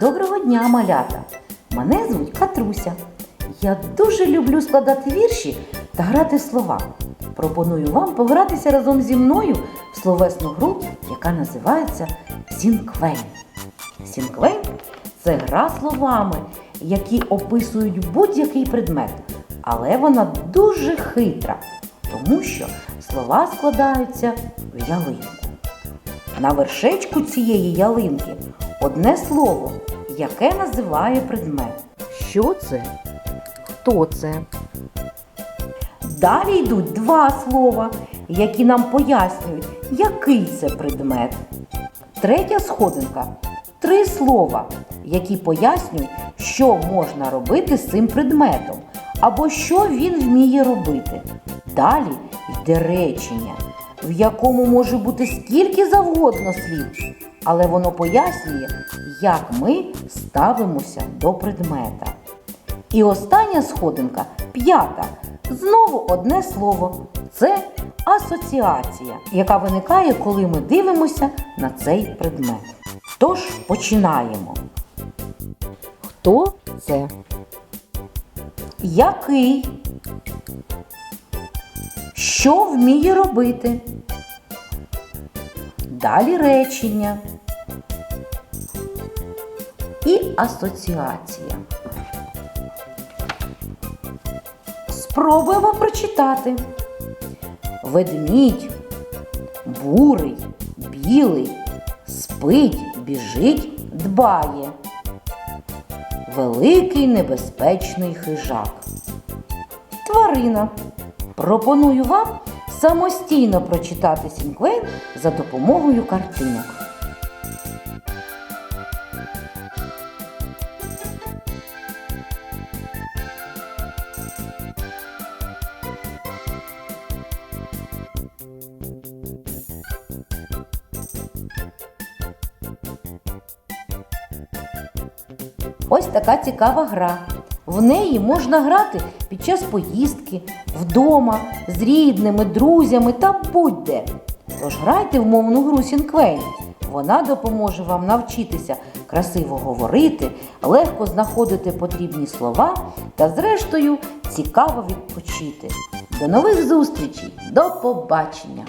Доброго дня, малята! Мене звуть Катруся. Я дуже люблю складати вірші та грати слова. Пропоную вам погратися разом зі мною в словесну гру, яка називається Сінквейн. Сінквейн це гра словами, які описують будь-який предмет, але вона дуже хитра, тому що слова складаються в ялинку. На вершечку цієї ялинки одне слово, яке називає предмет. Що це? Хто це? Далі йдуть два слова, які нам пояснюють, який це предмет. Третя сходинка три слова, які пояснюють, що можна робити з цим предметом, або що він вміє робити. Далі йде речення, в якому може бути скільки завгодно слів, але воно пояснює, як ми ставимося до предмета. І остання сходинка п'ята. Знову одне слово. Це асоціація, яка виникає, коли ми дивимося на цей предмет. Тож починаємо. Хто це? Який? Що вміє робити? Далі речення. І асоціація. Спробуємо прочитати. Ведмідь, бурий, білий, спить, біжить, дбає. Великий небезпечний хижак. Тварина. Пропоную вам самостійно прочитати Сінквейн за допомогою картинок. Ось така цікава гра. В неї можна грати під час поїздки, вдома, з рідними, друзями та будь-де. Тож грайте в мовну гру Сінквейн. Вона допоможе вам навчитися красиво говорити, легко знаходити потрібні слова та, зрештою, цікаво відпочити. До нових зустрічей! До побачення!